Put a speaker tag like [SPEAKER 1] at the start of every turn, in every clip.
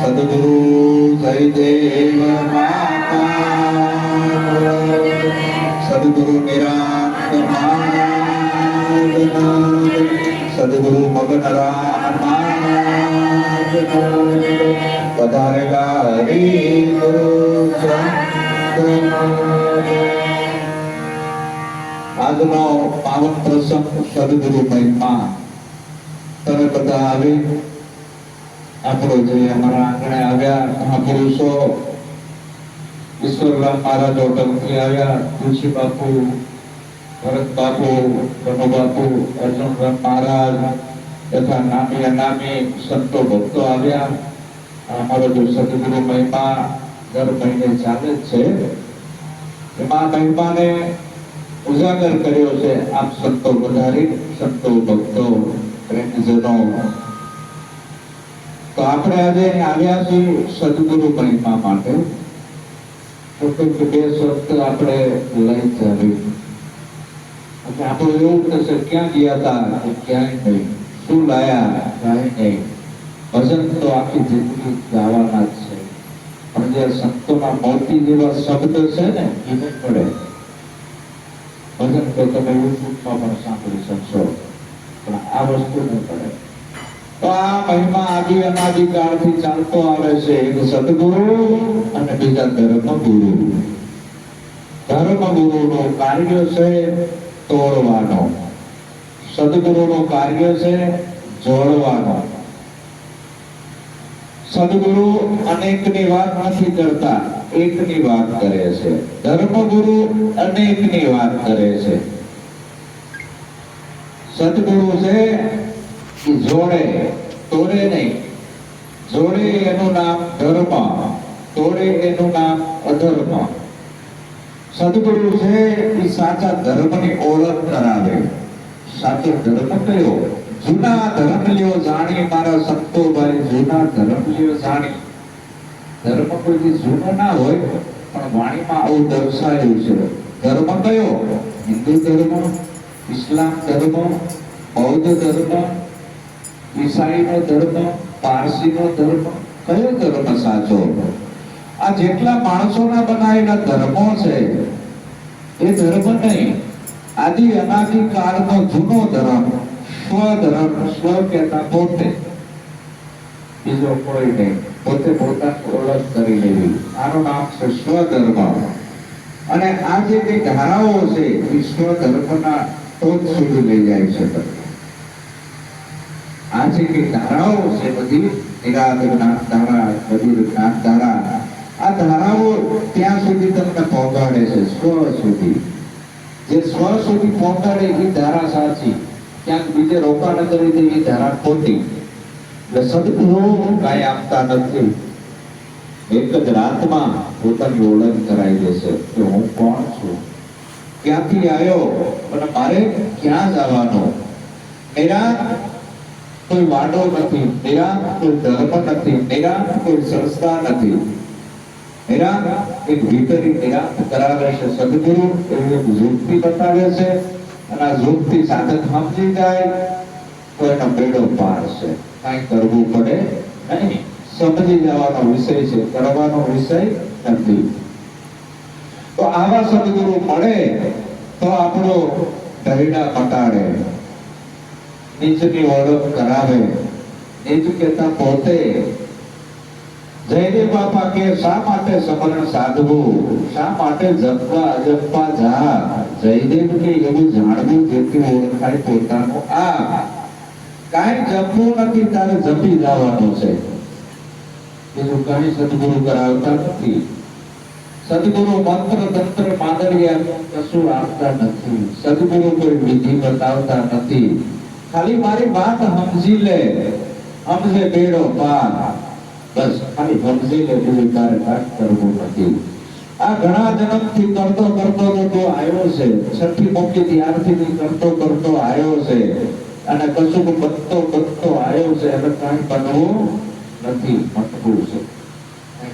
[SPEAKER 1] સદગુરુ જયદેવ સદગુરુ સદગુરુ મગનરામ પધારેલા હરિગુરુ આજનો પાવન પ્રસંગ સદગુરુ મહિમા તમે બધા આવી આપણો જે અમારા આંગણે આવ્યા મહાપુરુષો ઈશ્વરરામ મહારાજ હોટલથી આવ્યા. તુલસી બાપુ, ભરત બાપુ કનુ બાપુ અર્જુનરામ મહારાજ તથા નામી અનામી સંતો ભક્તો આવ્યા. અમારો જો સદગુરુ મહિમા દર મહિને ચાલે છે. એમાં મહિમાને ઉજાગર કર્યો છે આપ સંતો વધારી, સંતો ભક્તો. તો આપણે આજે આવ્યા છીએ સદગુરુ હતા ક્યાંય નહીં. શું લાયા કાંઈ નહીં. ભજન તો આખી જિંદગી ગાવાના જ છે. પણ જે સંતોના મોતી જેવા શબ્દ છે ને એ નહીં પડે. ભજન તો તમે યુટ્યુબમાં પણ સાંભળી શકશો. આ વસ્તુ ન પડે. તો આ મહિમા આદિ અનાદિ કાળથી ચાલતો આવે છે. એક સદગુરુ અને બીજા ધર્મગુરુ. ધર્મગુરુનું કાર્ય છે તોડવાનો. સદગુરુનું કાર્ય છે જોડવાનો. સદગુરુ અનેકની વાત નથી કરતા, એકની વાત કરે છે. ધર્મગુરુ અનેકની વાત કરે છે. સદગુરુ છે એ જોડે, તોડે નહીં. જોડે એનું નામ ધર્મ, તોડે એનું નામ અધર્મ. સદગુરુ છે એ સાચા ધર્મની ઓળખ કરાવે. સાચો ધર્મ કયો? જૂના ધર્મ લ્યો જાણી મારા સંતો ભાઈ, જૂના ધર્મ લ્યો જાણી. ધર્મ કોઈ જૂનો ના હોય, પણ વાણીમાં આવું દર્શાયું છે. ધર્મ કયો? હિન્દુ ધર્મ. ઇસ્લામ ધર્મ, બૌદ્ધ ધર્મ, ઈસાઈનો ધર્મ, પારસીનો ધર્મ, કયો ધર્મ સાચો? આ જેટલા માણસોના બનાવેલા ધર્મો છે, એ ધર્મ નહીં. આદિ અનાદિ જૂનો ધર્મ સ્વધર્મ સ્વ કહેતા પોતે. બીજો કોઈ નહીં. પોતે પોતા ઓળખ કરી લેવી. આનું નામ છે સ્વધર્મ અને આ જે કઈ ધારાઓ છે, એ સ્વધર્મના ટોચ સુધી લઈ જાય છે આ જે કઈ ધારાઓ છે બધી નિરાત જ્ઞાન ધારા બધી જ્ઞાન ધારા આ ધારાઓ ત્યાં સુધી તમને પહોંચાડે છે, સ્વ સુધી. જે સ્વ સુધી પહોંચાડે એ ધારા સાચી. ક્યાંક બીજે રોકા ન કરી દે એ ધારા ખોટી. એટલે સદગુરુ કાંઈ આપતા નથી. એક જ રાતમાં પોતાની ઓળખ કરાવી દેશે કે હું કોણ છું? ક્યાંથી આવ્યો? અને મારે ક્યાં જવાનું? મેરા કોઈ વાડો નથી, મેરા કોઈ ધર્મ નથી, મેરા કોઈ સંસ્થા નથી. મેરા એક ભીતરી નિરાંત કરાવે છે સદગુરુ એવી એક બતાવે છે અને આ યુક્તિ સાધક સમજી જાય તો એનો બેડો પાર છે. કાંઈ કરવું પડે નહીં. સમજી જવાનો વિષય છે, કરવાનો વિષય નથી. તો આવા સદગુરુ મળે તો આપણો ઢૈડા પટાડે નીચની ઓળખ કરાવે. નીચ કેતા પોતે. જયદેવ બાપા કે, શા માટે સમરણ સાધવું? શા માટે જપવા અજપવા જા? જયદેવ કે, એવું જાણવું જેથી ઓળખાય પોતાનું આ. કાંઈ જપવું નથી, તારે જપી જવાનું છે. બીજું કઈ સદગુરુ કરાવતા નથી. સદગુરુ મંત્ર તંત્ર માદરિયા કશું આપતા નથી. સદગુરુ કોઈ વિધિ બતાવતા નથી. ખાલી મારી વાત સમજી લે. સમજે બેડો પાર. બસ, ખાલી સમજી લે, બીજું તારે કાંઈ કરવું નથી. આ ઘણા જન્મથી કરતો કરતો કરતો આવ્યો છે. છઠ્ઠી મુક્તિ ત્યારથી કરતો કરતો આવ્યો છે. અને કશું બનતો બનતો આવ્યો છે. એટલે કાંઈ બનવું નથી મટવું છે.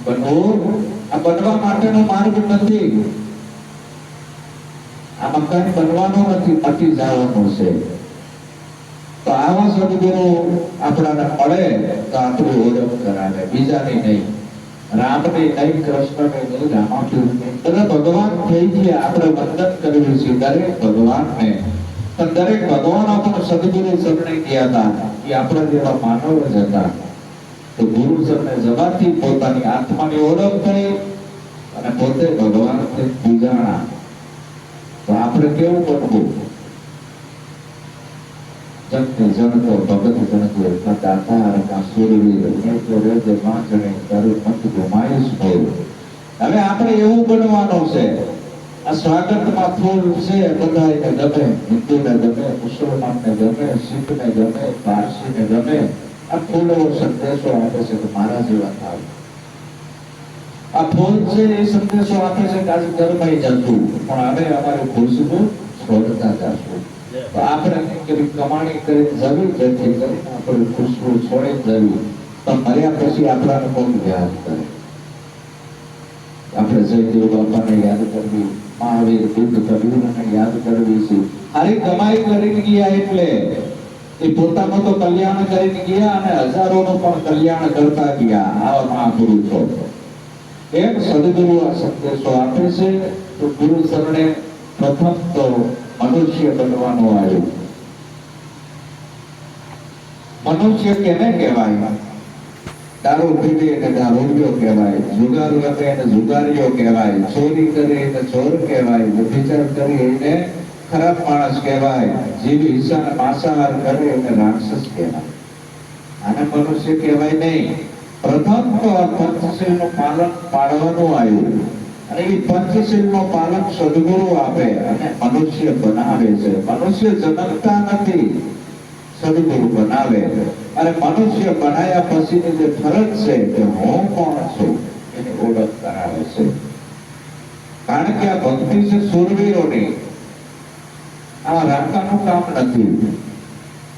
[SPEAKER 1] બનવું આ બનવા માટેનો માર્ગ નથી. આ મકાન બનવાનો નથી મટી જવાનું છે. તો આવા સદગુરુ આપણાને મળે તો આપણું ઓળખ કરાવે, બીજાની નહીં. રામની નહીં કૃષ્ણની નહીં રામાપીરની ભગવાન થઈ ગયા, આપણે વંદન કરવું છે, દરેક ભગવાનને. પણ દરેક ભગવાન આપણને સદગુરુ શરણે ગયા હતા, એ આપણા જેવા માનવ જ હતા. તો ગુરુ શરણે જવાથી પોતાની આત્માની ઓળખ થઈ અને પોતે ભગવાન પૂજાણા તો આપણે કેવું બનવું જગને જણતો હવે આપણે એવું બનવાનું છે. આ સ્વાગતમાં ફૂલ છે બધાને ગમે, હિન્દુને ગમે, મુસલમાનને ગમે, શીખને ગમે, પારસીને ગમે. આ ફૂલ એવો સંદેશો આપે છે કે મારા જેવા થાવ આ ફૂલ છે એ સંદેશો આપે છે કે આજે ગરમાઈ જતું. પણ હવે અમારી ખુશબુ છોડતા જશું. તો આપણે કરી કમાણી કરી જરૂર જેથી કરીને આપણે ખુશબુ છોડી જવી તો મર્યા પછી આપણાને કોણ યાદ કરે? આપણે જયદેવ બાપાને યાદ કરવી મહાવીર બુદ્ધ કબીરને યાદ કરવી છે. હારી કમાઈ કરીને ગયા એટલે. એ પોતાનું તો કલ્યાણ કરીને ગયા અને હજારોનું પણ કલ્યાણ કરતા ગયા આવા મહાપુરુષો. એમ સદગુરુ આ સંદેશો આપે છે તો ગુરુ શરણે પ્રથમ તો મનુષ્ય બનવાનું આવ્યું. મનુષ્ય કેને કહેવાય? દારૂ પીવે એને દારૂડિયો કહેવાય, જુગાર રમે એને જુગારીઓ કહેવાય, ચોરી કરે એને ચોર કહેવાય, વ્યભિચાર કરે એને ખરાબ માણસ કહેવાય, જેવી ઈશાન પાસાવાર કરે એને રાક્ષસ કહેવાય. આને મનુષ્ય કહેવાય નહીં. પ્રથમ તો આ પંચશીલનું પાલન પાડવાનું આવ્યું. અને એ પંચશીલનું પાલન સદગુરુ આપે અને મનુષ્ય બનાવે છે. મનુષ્ય જન્મતા નથી, સદગુરુ બનાવે અને મનુષ્ય બનાયા પછીની જે ફરજ છે કે હું કોણ છું, એની ઓળખ કરાવે છે. કારણ કે આ ભક્તિ છે સુરવીરોની. આ રાકાનું કામ નથી.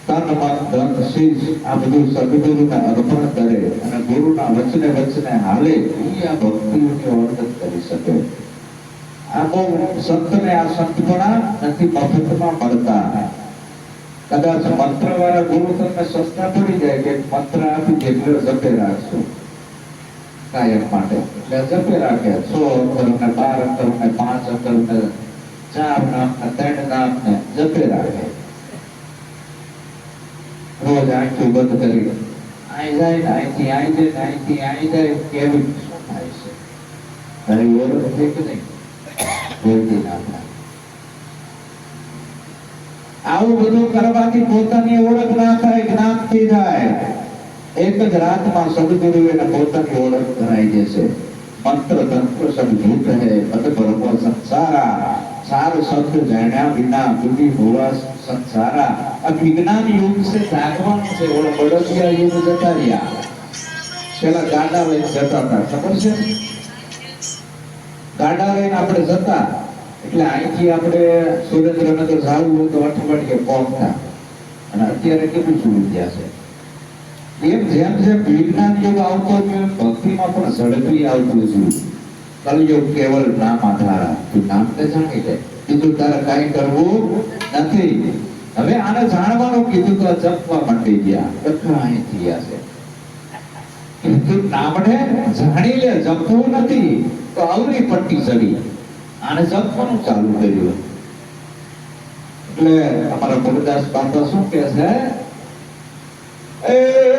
[SPEAKER 1] તન મન ધન શીશ આ બધું સદગુરુને અર્પણ કરે અને ગુરુના વચને વચને હાલે એ આ ભક્તિઓની ઓળખ કરી શકે. આ બહુ સંતને આ સંતપણા નથી, મફતમાં મળતા. કદાચ મંત્ર વાળા ગુરુ તમને સસ્તા પડી જાય કે મંત્ર આપી જેટલો જપે રાખશો. કાયમ માટે. એટલે જપે રાખે સો અંતર ને બાર અંતર ને પાંચ અંતર ને ચાર નામ ત્રણ નામ જપે રાખે રોજ આંખું બંધ કરી આઈ જાય ને અહીંથી આઈ જાય ને અહીંથી આઈ જાય કેવી શું થાય છે? તારી ઓળખ છે કે નહીં? બોલતી ના આવું બધું કરવાથી પોતાની ઓળખ ના થાય જ્ઞાનથી જાય એક જ રાતમાં સદગુરુ એને પોતાની ઓળખ કરાઈ જશે મંત્ર તંત્ર સબ ભૂત હે પદ ભરવો સંસારા. સાર શબ્દ જાણ્યા વિના દુઃખી હોવા સંસારા. આ વિજ્ઞાન યુગ છે જાગવાનું છે, ઓલા બળદિયા યુગ જતા રહ્યા. પેલા ગાડા લઈને જતા હતા, ખબર છે? ગાડા લઈને આપણે જતા, એટલે અહીંથી આપણે સુરેન્દ્રનગર જવું હોય તો અઠવાડિયે પહોંચતા અને અત્યારે કેટલું સુવિધા છે? એમ જેમ જેમ વિજ્ઞાન યુગ આવતો ભક્તિમાં પણ ઝડપી આવતું છું. કલયુગ કેવલ નામ આધારા તું નામ તે જાણી લે. કીધું, તારે કાંઈ કરવું નથી. હવે આને જાણવાનું કીધું તો જપવા માંડી ગયા. બધા અહીં થયા છે. કીધું નામને જાણી લે, જપવું નથી. તો આવરી પટ્ટી ચડી. આને જપવાનું ચાલુ કર્યું. એટલે અમારા ગુરુદાસ બાપા શું કહે છે? એ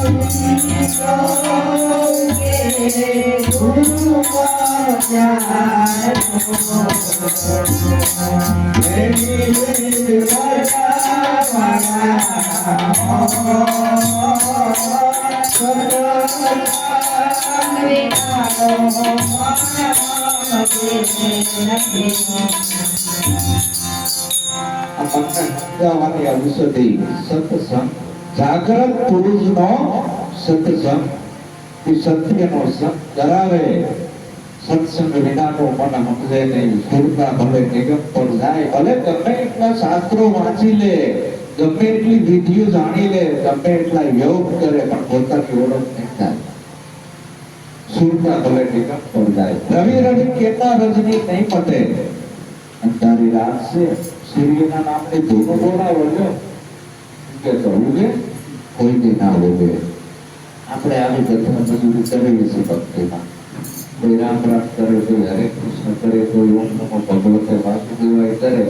[SPEAKER 1] Oh, ગુરુમાં જ્ઞાન એની વિદ્યા સમજાવવાની ઔષધિ સત્સંગ જાગૃત પુરુષનો સત્સંગ. એ સત્યનો સંગ ધરાવે. સત્સંગ વિનાનો મન સમજે નહીં. સુરતા ભલે નિગમ પર જાય. ભલે ગમે એટલા શાસ્ત્રો વાંચી લે. ગમે એટલી વિધિઓ જાણી લે. ગમે એટલા યોગ કરે, પણ પોતાની ઓળખ નહીં થાય. સુરતા ભલે નિગમ પર જાય. રવિ રવિ કેતા રજની નહીં પટે અંધારી રાત છે. સૂર્યના નામની ધૂનો બોલાવો કે કહું ઉગે? કોઈ દી ના ઉગે આપણે આવી કથા બધું કરીએ છીએ ભક્તિમાં કોઈ રામ રામ કરે કોઈ હરે કૃષ્ણ કરે, કોઈ ઓમ ભગવતે વાસુદેવાય કરે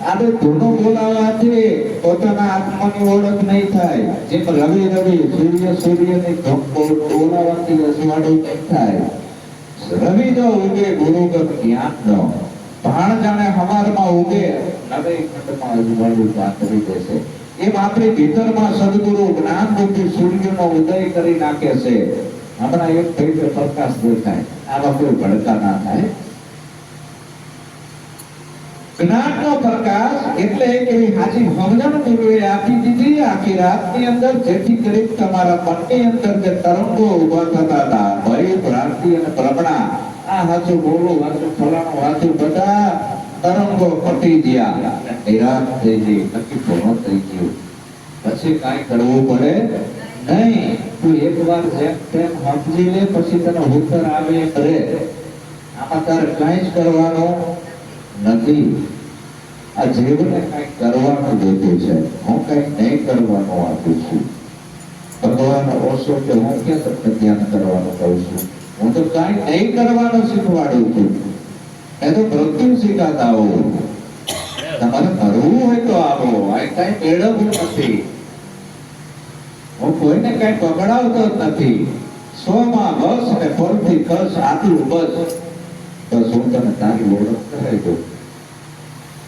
[SPEAKER 1] આપણે ધૂનો બોલાવવાથી પોતાના આત્માની ઓળખ નહીં થાય. જેમ રવિ રવિ સૂર્ય સૂર્યની બોલાવવાથી અજવાળું નહીં થાય. રવિ જો ઉગે ગુરુગત જ્ઞાન નો. ભાણ જાણે હવારમાં ઉગે, નવે ખંડમાં અજવાળું પાથરી દેશે. એમ આપણી ભીતરમાં સદગુરુ જ્ઞાન બુદ્ધિ સૂર્યનો ઉદય કરી નાખે છે. હમણાં એક ભેટ પ્રકાશ દેખાય. આમાં કોઈ ભડકા ના થાય. જ્ઞાનનો પ્રકાશ એટલે એક હાજી સમજણ ગુરુએ આપી દીધી આખી રાતની અંદર, જેથી કરી તમારા મનની અંદર જે તરંગો ઊભા થતા હતા, ભય, ભ્રાંતિ અને ભ્રમણા, આ હાચું બોલું, હાચું ફલાણું, હાચું બધા તરંગો પટી ગયા. નિરાશ થઈ ગઈ. નક્કી પૂર્ણ થઈ ગયું. પછી કાંઈ કરવું પડે નહીં. તું એકવાર જેમ તેમ સમજી લે, પછી તને ઉત્તર આવે કરે. આમાં તારે કાંઈ જ કરવાનું નથી. આ જીવને કાંઈ કરવાનું જોતું છે. હું કાંઈ નહીં કરવાનું આપું છું. ભગવાન ઓછો કે હું ક્યાં તમને ધ્યાન કરવાનું કહું છું? હું તો કાંઈ નહીં કરવાનું શીખવાડું છું. એ તો મૃત્યુ શીખાતા હો તમારે ભરવું હોય તો આવો. કાંઈ મેળવવું નથી. હું કોઈને કઈ પકડાવતો નથી. સ્વમાં બસ અને પરથી કસ આટલું બસ. બસ હું તને તારી ઓળખ કરાવી દઉં.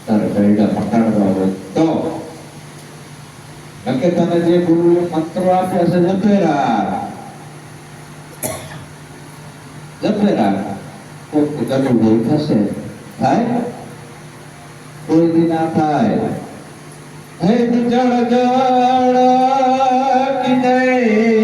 [SPEAKER 1] તારે ગયડા પકડવા હોય તો. કારણ કે તને જે ગુરુ મંત્રો આપ્યા છે, જપેરા. જપેરા. તને નહીં થશે. થાય? કોઈ દી ના થાય. હે જળ જળ કિને